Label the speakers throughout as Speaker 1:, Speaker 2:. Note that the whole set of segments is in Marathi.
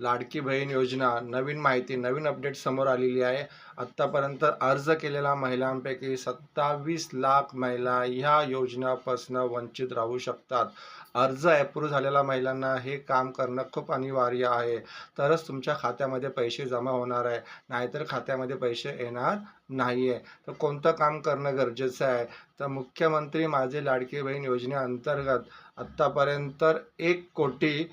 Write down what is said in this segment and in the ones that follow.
Speaker 1: लाडकी बहीण योजना नवीन माहिती नवीन अपडेट समोर आलेली आहे. आत्तापर्यंत अर्ज केलेल्या महिलांपैकी सत्तावीस लाख महिला ह्या योजनापासून वंचित राहू शकतात. अर्ज अप्रूव्ह झालेल्या महिलांना हे काम करणं खूप अनिवार्य आहे. तरच तुमच्या खात्यामध्ये पैसे जमा होणार आहे. नाहीतर खात्यामध्ये पैसे येणार नाही आहे तर कोणतं काम करणं गरजेचं आहे? तर मुख्यमंत्री माझे लाडकी बहीण योजनेअंतर्गत आत्तापर्यंत एक कोटी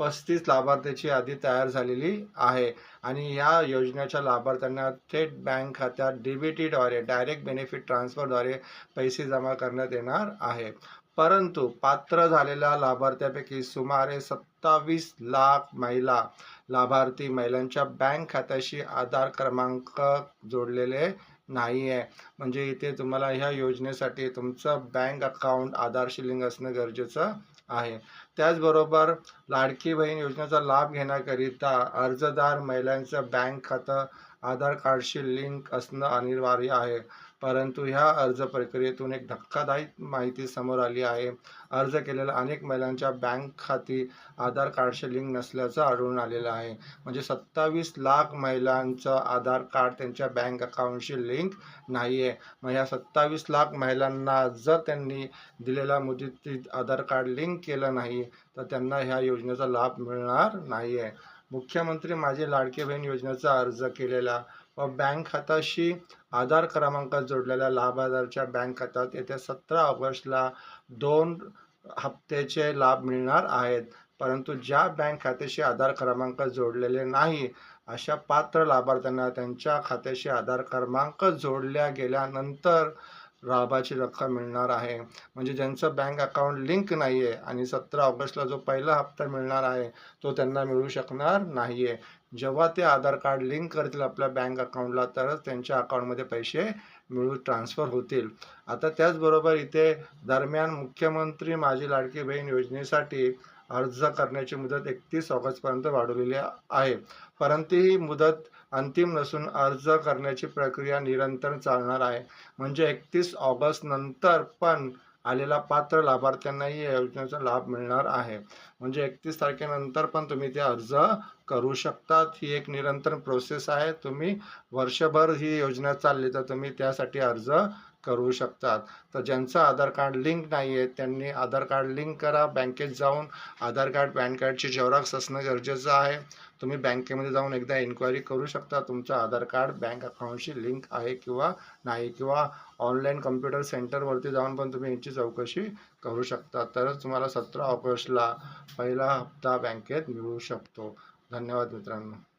Speaker 1: पस्तीस लाभार्थ्याची यादी तयार झालेली आहे. आणि या योजनेच्या लाभार्थ्यांना थेट बँक खात्यात डी बी टीद्वारे डायरेक्ट बेनिफिट ट्रान्सफरद्वारे पैसे जमा करण्यात येणार आहे. परंतु पात्र झालेल्या लाभार्थ्यापैकी सुमारे सत्तावीस लाख महिला लाभार्थी महिलांच्या बँक खात्याशी आधार क्रमांक जोडलेले नाही आहे म्हणजे इथे तुम्हाला ह्या योजनेसाठी तुमचं बँक अकाउंट आधारशी लिंक असणं गरजेचं आहे. त्याचबरोबर लाडकी बहीण योजनेचा लाभ घेण्याकरिता अर्जदार महिलांचं बँक खातं आधार कार्डशी लिंक असणं अनिवार्य आहे. परंतु ह्या अर्ज प्रक्रियेतून एक धक्कादायक माहिती समोर आली आहे. अर्ज केलेल्या अनेक महिलांच्या बँक खाती आधार कार्डशी लिंक नसल्याचं आढळून आलेलं आहे. म्हणजे सत्तावीस लाख महिलांचं आधार कार्ड त्यांच्या बँक अकाउंटशी लिंक नाही आहे मग ह्या सत्तावीस लाख महिलांना जर त्यांनी दिलेल्या मुदतीत आधार कार्ड लिंक केलं नाही तर त्यांना ह्या योजनेचा लाभ मिळणार नाही आहे मुख्यमंत्री माझे लाडकी बहीण योजनेचा अर्ज केलेला. व बँक खात्याशी आधार क्रमांक जोडलेल्या लाभार्थ्याच्या बँक खात्यात येत्या सतरा ऑगस्टला दोन हप्त्याचे लाभ मिळणार आहेत. परंतु ज्या बँक खात्याशी आधार क्रमांक जोडलेले नाही अशा पात्र लाभार्थ्यांना त्यांच्या खात्याशी आधार क्रमांक जोडल्या गेल्यानंतर लाभाची रक्कम मिळणार आहे. म्हणजे ज्यांचं बँक अकाउंट लिंक नाही आहे आणि सतरा ऑगस्टला जो पहिला हप्ता मिळणार आहे तो त्यांना मिळू शकणार नाही आहे जेव्हा ते आधार कार्ड लिंक करतील आपल्या बँक अकाउंटला तरच त्यांच्या अकाउंटमध्ये पैसे मिळू ट्रान्सफर होतील. आता त्याचबरोबर इथे दरम्यान मुख्यमंत्री माझी लाडकी बहीण योजनेसाठी अर्ज करण्याची मुदत एकतीस ऑगस्टपर्यंत वाढवलेली आहे. परंतु ही मुदत अंतिम नसून अर्ज करण्याची प्रक्रिया निरंतर चालणार आहे. म्हणजे एकतीस ऑगस्ट नंतर पण आलेल्या पात्र लाभार्थ्यांनाही या योजनेचा लाभ मिळणार आहे. म्हणजे एकतीस तारखेनंतर पण तुम्ही ते अर्ज करू शकतात. ही एक निरंतर प्रोसेस आहे. तुम्ही वर्षभर ही योजना चालली तर तुम्ही त्यासाठी अर्ज करू शकतात. तर ज्यांचं आधार कार्ड लिंक नाही आहे त्यांनी आधार कार्ड लिंक करा. बँकेत जाऊन आधार कार्ड पॅन कार्डची झेरॉक्स असणं गरजेचं आहे. तुम्ही बँकेमध्ये जाऊन एकदा इन्क्वायरी करू शकता तुमचं आधार कार्ड बँक अकाउंटशी लिंक आहे किंवा नाही किंवा ऑनलाईन कम्प्युटर सेंटरवरती जाऊन पण तुम्ही यांची चौकशी करू शकता. तरच तुम्हाला सतरा ऑगस्टला पहिला हप्ता बँकेत मिळू शकतो. धन्यवाद मित्रांनो.